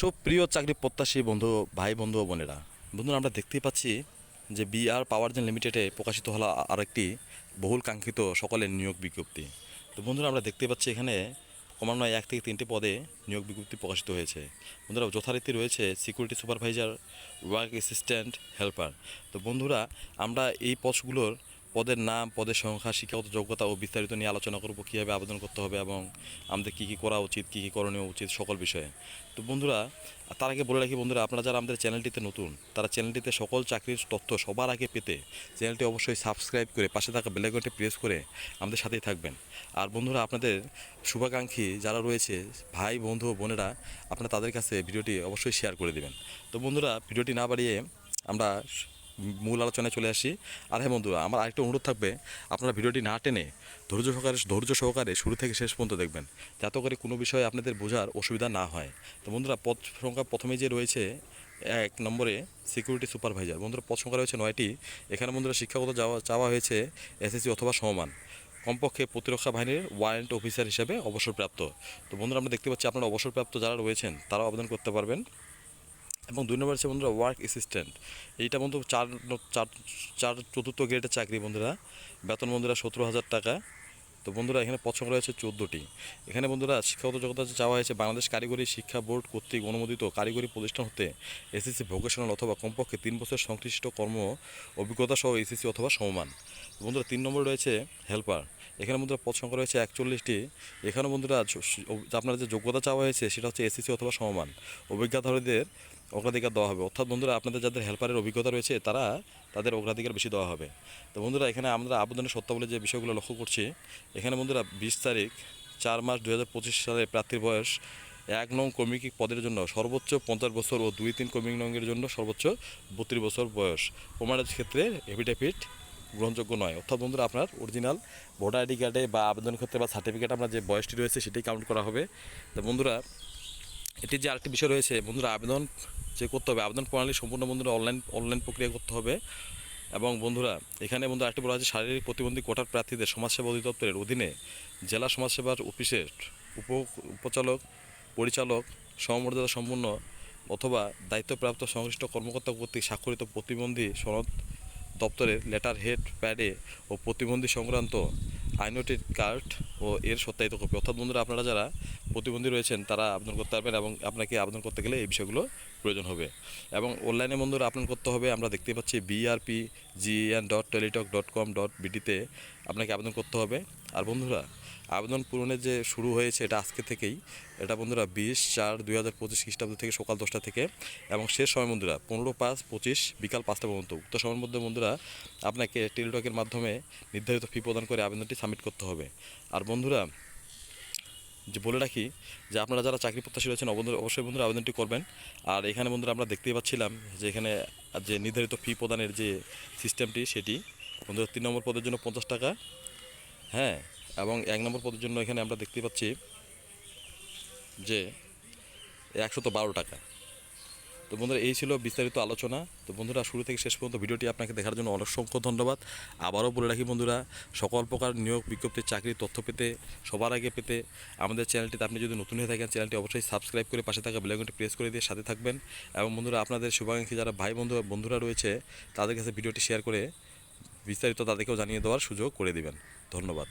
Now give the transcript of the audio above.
সুপ্রিয় চাকরি প্রত্যাশী বন্ধু, ভাই বন্ধু ও বোনেরা, বন্ধুরা, আমরা দেখতেই পাচ্ছি যে বিআর পাওয়ার জেন লিমিটেডে প্রকাশিত হলো আরেকটি বহুল কাঙ্ক্ষিত সকলের নিয়োগ বিজ্ঞপ্তি। তো বন্ধুরা, আমরা দেখতে পাচ্ছি এখানে ক্রমান্বয়ে এক থেকে তিনটি পদে নিয়োগ বিজ্ঞপ্তি প্রকাশিত হয়েছে। বন্ধুরা, যথারীতি রয়েছে security supervisor work assistant helper তো বন্ধুরা, আমরা এই পদগুলোর পদের নাম, পদের সংখ্যা শিক্ষাগত যোগ্যতা ও বিস্তারিত নিয়ে আলোচনা করব, কীভাবে আবেদন করতে হবে এবং আমাদের কী কী করা উচিত, কী কী করণীয় উচিত, সকল বিষয়ে। তো বন্ধুরা, তার আগে বলে রাখি বন্ধুরা, আপনারা যারা আমাদের চ্যানেলটিতে নতুন, তারা চ্যানেলটিতে সকল চাকরির তথ্য সবার আগে পেতে চ্যানেলটি অবশ্যই সাবস্ক্রাইব করে পাশে থাকা বেলাইকনটি প্রেস করে আমাদের সাথেই থাকবেন। আর বন্ধুরা, আপনাদের শুভাকাঙ্ক্ষী যারা রয়েছে, ভাই, বন্ধু বোনেরা, আপনারা তাদের কাছে ভিডিওটি অবশ্যই শেয়ার করে দেবেন। তো বন্ধুরা, ভিডিওটি না বাড়িয়ে আমরা মূল আলোচনায় চলে আসি। আর হ্যাঁ বন্ধুরা, আমার আরেকটা অনুরোধ থাকবে, আপনারা ভিডিওটি না টেনে ধৈর্য সহকারে ধৈর্য সহকারে শুরু থেকে শেষ পর্যন্ত দেখবেন, যাতে করে কোনো বিষয়ে আপনাদের বোঝার অসুবিধা না হয়। তো বন্ধুরা, পদ সংখ্যা প্রথমে যে রয়েছে, এক নম্বরে সিকিউরিটি সুপারভাইজার বন্ধুরা, পদ সংখ্যা রয়েছে নয়টি। এখানে বন্ধুরা, শিক্ষাগত যাওয়া, চাওয়া হয়েছে এসএসসি অথবা সমমান। কমপক্ষে প্রতিরক্ষা বাহিনীর ওয়ারেন্ট অফিসার হিসেবে অবসরপ্রাপ্ত। তো বন্ধুরা, আমরা দেখতে পাচ্ছি আপনারা অবসরপ্রাপ্ত যারা রয়েছেন, তারাও আবেদন করতে পারবেন। এবং দুই নম্বর হচ্ছে বন্ধুরা ওয়ার্ক অ্যাসিস্ট্যান্ট এইটা বন্ধু চার চার চার চতুর্থ গ্রেডের চাকরি বন্ধুরা। বেতন বন্ধুরা সতেরো হাজার টাকা। তো বন্ধুরা এখানে পছন্দ রয়েছে চোদ্দোটি। এখানে বন্ধুরা শিক্ষাগত যোগ্যতা চাওয়া হয়েছে বাংলাদেশ কারিগরি শিক্ষা বোর্ড কর্তৃক অনুমোদিত কারিগরি প্রতিষ্ঠান হতে এসএসসি ভোকেশনাল অথবা কমপক্ষে তিন বছর সংশ্লিষ্ট কর্ম, অভিজ্ঞতা সহ এসএসসি অথবা সমমান। বন্ধুরা তিন নম্বরে রয়েছে হেল্পার এখানে বন্ধুরা পদ সংখ্যা রয়েছে একচল্লিশটি। এখানে বন্ধুরা আপনার যে যোগ্যতা চাওয়া হয়েছে সেটা হচ্ছে এসএসসি অথবা সমমান। অভিজ্ঞতাধারীদের অগ্রাধিকার দেওয়া হবে। অর্থাৎ বন্ধুরা, আপনাদের যাদের হেল্পারের অভিজ্ঞতা রয়েছে, তারা তাদের অগ্রাধিকার বেশি দেওয়া হবে। তো বন্ধুরা, এখানে আমরা আবেদনের সত্তাবলী যে বিষয়গুলো লক্ষ্য করছি, এখানে বন্ধুরা বিশ তারিখ, চার মাস দু হাজার পঁচিশ সালে প্রার্থীর বয়স এক নং কর্মিক পদের জন্য সর্বোচ্চ পঞ্চাশ বছর ও দুই তিন কর্মিক নঙ্গের জন্য সর্বোচ্চ বত্রিশ বছর বয়স। প্রমাণের ক্ষেত্রে এফিডেভিট গ্রহণযোগ্য নয়। অর্থাৎ বন্ধুরা, আপনার অরিজিনাল ভোটার আইডি কার্ডে বা আবেদন ক্ষেত্রে বা সার্টিফিকেট আপনার যে বয়সটি রয়েছে সেটাই কাউন্ট করা হবে। তো বন্ধুরা এটির যে আরেকটি বিষয় রয়েছে, বন্ধুরা, আবেদন যে করতে হবে, আবেদন প্রণালী সম্পূর্ণ বন্ধুরা অনলাইন অনলাইন প্রক্রিয়া করতে হবে। এবং বন্ধুরা, এখানে বন্ধু আরেকটি বলা হয়েছে শারীরিক প্রতিবন্ধী কোটার প্রার্থীদের সমাজসেবা অধিদপ্তরের অধীনে জেলা সমাজসেবার অফিসের উপ উপচালক, পরিচালক, সমমর্যাদা সম্পন্ন অথবা দায়িত্বপ্রাপ্ত সংশ্লিষ্ট কর্মকর্তা কর্তৃক স্বাক্ষরিত প্রতিবন্ধী সনদ দপ্তরের লেটার হেড প্যাডে ও প্রতিবন্ধী সংক্রান্ত আইনোটেড কার্ড ও এর সত্যায়িত কপি। অর্থাৎ বন্ধুরা, আপনারা যারা প্রতিবন্ধী রয়েছেন, তারা আবেদন করতে পারবেন এবং আপনাকে আবেদন করতে গেলে এই বিষয়গুলো প্রয়োজন হবে। এবং অনলাইনে বন্ধুরা আবেদন করতে হবে, আমরা দেখতে পাচ্ছি BRP GN dot teletalk dot com dot বিডিতে আপনাকে আবেদন করতে হবে। আর বন্ধুরা, আবেদন পূরণের যে শুরু হয়েছে, এটা আজকে থেকেই, এটা বন্ধুরা বিশ চার দুই হাজার পঁচিশ খ্রিস্টাব্দ থেকে সকাল দশটা থেকে এবং শেষ সময় বন্ধুরা, পনেরো পাঁচ পঁচিশ বিকাল পাঁচটা পর্যন্ত। উক্ত সময়ের মধ্যে বন্ধুরা, আপনাকে টেলিটকের মাধ্যমে নির্ধারিত ফি প্রদান করে আবেদনটি সাবমিট করতে হবে। আর বন্ধুরা যে বলে রাখি যে আপনারা যারা চাকরি প্রত্যাশী রয়েছেন অবশ্যই বন্ধুরা আবেদনটি করবেন। আর এখানে বন্ধুরা আমরা দেখতেই পাচ্ছিলাম যে এখানে যে নির্ধারিত ফি প্রদানের যে সিস্টেমটি সেটি বন্ধুরা তিন নম্বর পদের জন্য পঞ্চাশ টাকা। হ্যাঁ এবং এক নম্বর পদের জন্য এখানে আমরা দেখতে পাচ্ছি যে একশত বারো টাকা। তো বন্ধুরা, এই ছিল বিস্তারিত আলোচনা। তো বন্ধুরা, শুরু থেকে শেষ পর্যন্ত ভিডিওটি আপনাকে দেখার জন্য অসংখ্য ধন্যবাদ। আবারও বলে রাখি বন্ধুরা, সকল প্রকার নিয়োগ বিজ্ঞপ্তির চাকরির তথ্য পেতে, সবার আগে পেতে আমাদের চ্যানেলটিতে আপনি যদি নতুন হয়ে থাকেন, চ্যানেলটি অবশ্যই সাবস্ক্রাইব করে পাশে থাকা বেলাইকনটি প্রেস করে দিয়ে সাথে থাকবেন। এবং বন্ধুরা, আপনাদের শুভাকাঙ্ক্ষী যারা ভাই বন্ধু, বন্ধুরা রয়েছে, তাদের কাছে ভিডিওটি শেয়ার করে বিস্তারিত তাদেরকেও জানিয়ে দেওয়ার সুযোগ করে দেবেন। ধন্যবাদ।